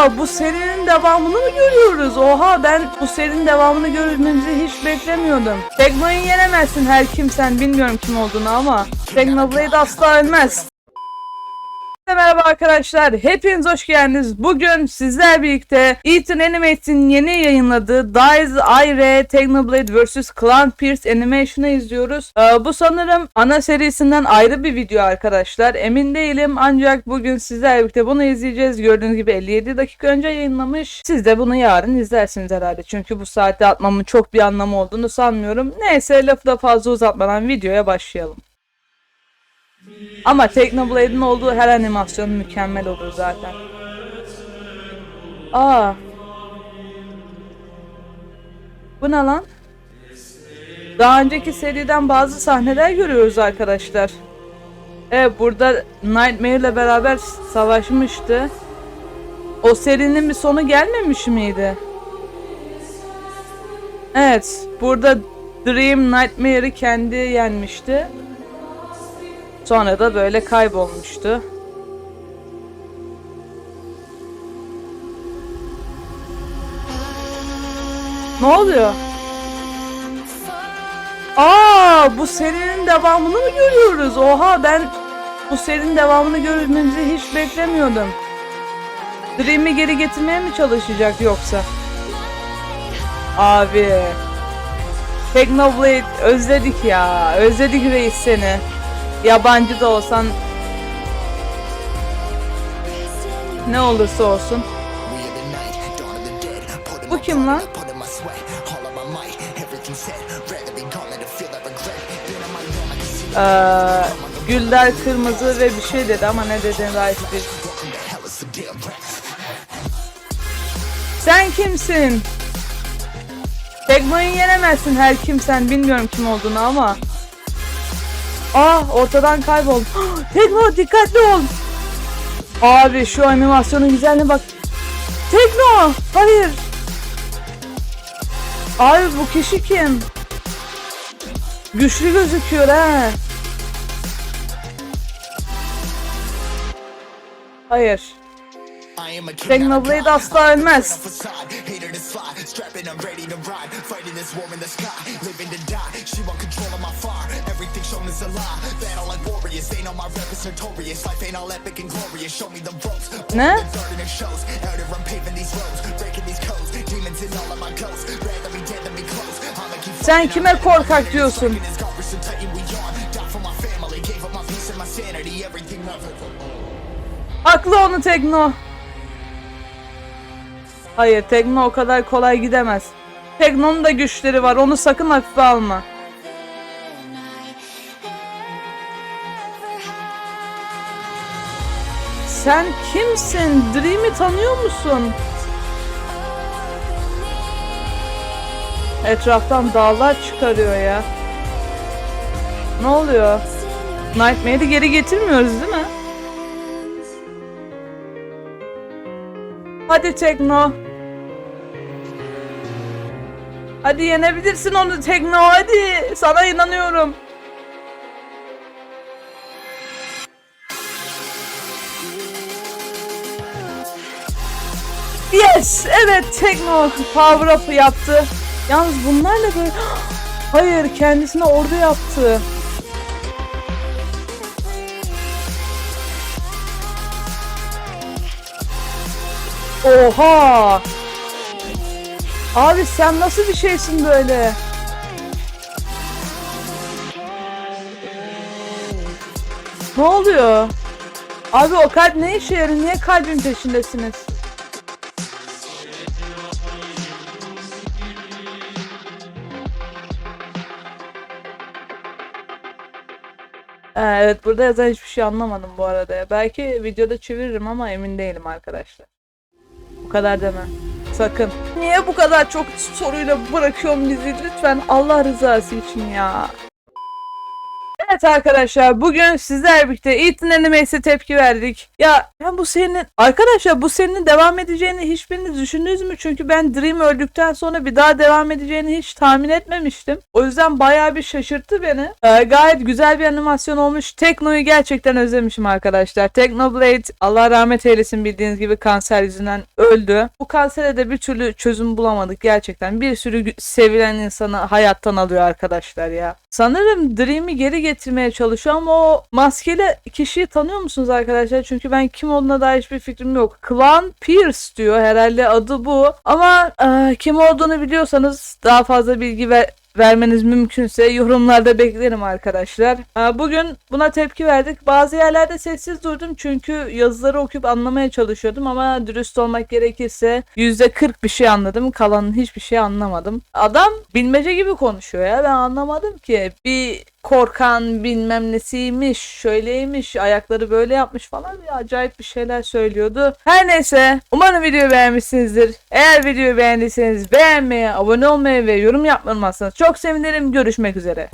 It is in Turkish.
Bu serinin devamını mı görüyoruz? Oha ben bu serinin devamını görmemizi hiç beklemiyordum. Tekno'yu yenemezsin her kimsen bilmiyorum kim olduğunu ama Technoblade asla ölmez. Merhaba arkadaşlar, hepiniz hoş geldiniz. Bugün sizler birlikte Ethan Animated'in yeni yayınladığı Dies Ire Technoblade vs. Clown Pierce Animation'ı izliyoruz. Ee, bu sanırım ana serisinden ayrı bir video arkadaşlar. Emin değilim ancak bugün sizlerle birlikte bunu izleyeceğiz. Gördüğünüz gibi 57 dakika önce yayınlamış. Siz de bunu yarın izlersiniz herhalde. Çünkü bu saatte atmamın çok bir anlamı olduğunu sanmıyorum. Neyse lafı da fazla uzatmadan videoya başlayalım. Ama Technoblade'in olduğu her animasyon mükemmel olur zaten. Aa. Bu ne lan? Daha önceki seriden bazı sahneler görüyoruz arkadaşlar. Evet burada Nightmare ile beraber savaşmıştı. O serinin bir sonu gelmemiş miydi? Evet, burada Dream Nightmare'ı kendi yenmişti. Sonra da böyle kaybolmuştu. Ne oluyor? Aa, bu serinin devamını mı görüyoruz? Oha ben bu serinin devamını görmemizi hiç beklemiyordum. Dream'i geri getirmeye mi çalışacak yoksa? Abi. Technoblade özledik ya. Özledik reis seni. Yabancı da olsan ne olursa olsun. Bu kim lan? Ee, güller kırmızı ve bir şey dedi ama ne dediğini daha hiç bil- Sen kimsin? Tekno'yu yenemezsin her kimsen bilmiyorum kim olduğunu ama. Ah ortadan kaybol. Tekno dikkatli ol. Abi şu animasyonun güzelliğine bak. Tekno! Hayır. Abi bu kişi kim? Güçlü gözüküyor ha. Hayır. Technoblade asla ölmez. Ne? Sen kime korkak diyorsun? Haklı onu Tekno. Hayır Tekno o kadar kolay gidemez. Tekno'nun da güçleri var. Onu sakın hafife alma. Sen kimsin? Dream'i tanıyor musun? Etraftan dağlar çıkarıyor ya. Ne oluyor? Nightmare'i geri getirmiyoruz değil mi? Hadi Tekno. Hadi yenebilirsin onu Tekno hadi. Sana inanıyorum. Yes! Evet Tekno power up yaptı. Yalnız bunlarla böyle... Hayır kendisine ordu yaptı. Oha! Abi sen nasıl bir şeysin böyle? Ne oluyor? Abi o kalp ne işe yarıyor? Niye kalbin peşindesiniz? Evet burada yazan hiçbir şey anlamadım bu arada. Belki videoda çeviririm ama emin değilim arkadaşlar. Bu kadar deme. Sakın. Niye bu kadar çok soruyla bırakıyorsun bizi lütfen Allah rızası için ya. Evet arkadaşlar bugün sizler birlikte Ethan Animates'e tepki verdik. Ya ben bu serinin arkadaşlar bu serinin devam edeceğini hiçbiriniz düşündünüz mü? Çünkü ben Dream öldükten sonra bir daha devam edeceğini hiç tahmin etmemiştim. O yüzden bayağı bir şaşırttı beni. Ee, gayet güzel bir animasyon olmuş. Tekno'yu gerçekten özlemişim arkadaşlar. Technoblade Allah rahmet eylesin bildiğiniz gibi kanser yüzünden öldü. Bu kansere de bir türlü çözüm bulamadık gerçekten. Bir sürü sevilen insanı hayattan alıyor arkadaşlar ya. Sanırım Dream'i geri getirmeye çalışıyor ama o maskeli kişiyi tanıyor musunuz arkadaşlar? Çünkü ben kim olduğuna dair hiçbir fikrim yok. Clan Pierce diyor herhalde adı bu. Ama e, kim olduğunu biliyorsanız daha fazla bilgi ver vermeniz mümkünse yorumlarda beklerim arkadaşlar. Aa, Bugün buna tepki verdik. Bazı yerlerde sessiz durdum çünkü yazıları okuyup anlamaya çalışıyordum ama dürüst olmak gerekirse %40 bir şey anladım. Kalanın hiçbir şey anlamadım. Adam bilmece gibi konuşuyor ya ben anlamadım ki. Bir korkan bilmem nesiymiş, şöyleymiş, ayakları böyle yapmış falan ya acayip bir şeyler söylüyordu. Her neyse umarım videoyu beğenmişsinizdir. Eğer videoyu beğendiyseniz beğenmeyi, abone olmayı ve yorum yapmayı unutmazsanız çok sevinirim. Görüşmek üzere.